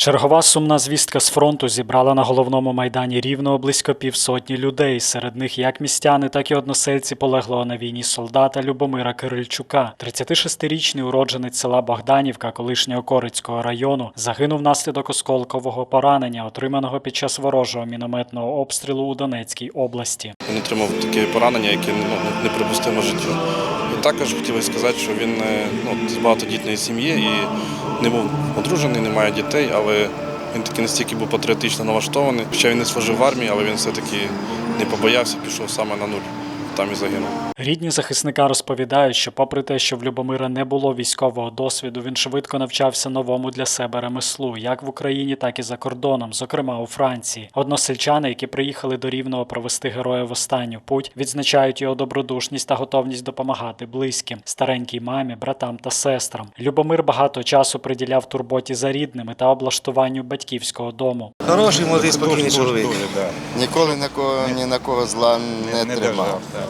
Чергова сумна звістка з фронту зібрала на головному майдані рівного близько півсотні людей. Серед них як містяни, так і односельці полеглого на війні солдата Любомира Кирильчука. 36-річний уродженець села Богданівка, колишнього Корицького району, загинув внаслідок осколкового поранення, отриманого під час ворожого мінометного обстрілу у Донецькій області. Він отримав таке поранення, яке ну, неприпустимо життю. І також хотів сказати, що він е, ну, з багатодітної сім'ї і не був одружений, не має дітей, але він таки настільки був патріотично налаштований. Хоча він не служив в армії, але він все-таки не побоявся, пішов саме на нуль. Там і загинув. Рідні захисника розповідають, що, попри те, що в Любомира не було військового досвіду, він швидко навчався новому для себе ремеслу, як в Україні, так і за кордоном, зокрема у Франції. Односельчани, які приїхали до Рівного провести героя в останню путь, відзначають його добродушність та готовність допомагати близьким, старенькій мамі, братам та сестрам. Любомир багато часу приділяв турботі за рідними та облаштуванню батьківського дому. Хороший, молодий, спокійний чоловік. Ніколи на кого, ні на кого зла не, не тримав. держав.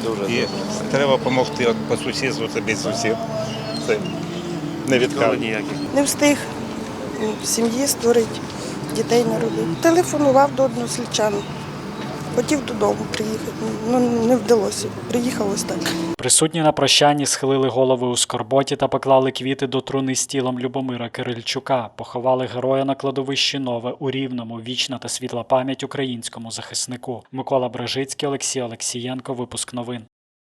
І добре. треба допомогти от по сусідству тобі сусід. Це не відкав ніяких. Не встиг сім'ї створити, дітей народити. Телефонував до односельчан. Хотів додому приїхати. Ну не вдалося. Приїхав так. Присутні на прощанні схилили голови у скорботі та поклали квіти до труни з тілом Любомира Кирильчука. Поховали героя на кладовищі Нове у Рівному. Вічна та світла пам'ять українському захиснику. Микола Брежицький, Олексій Олексієнко. Випуск новин.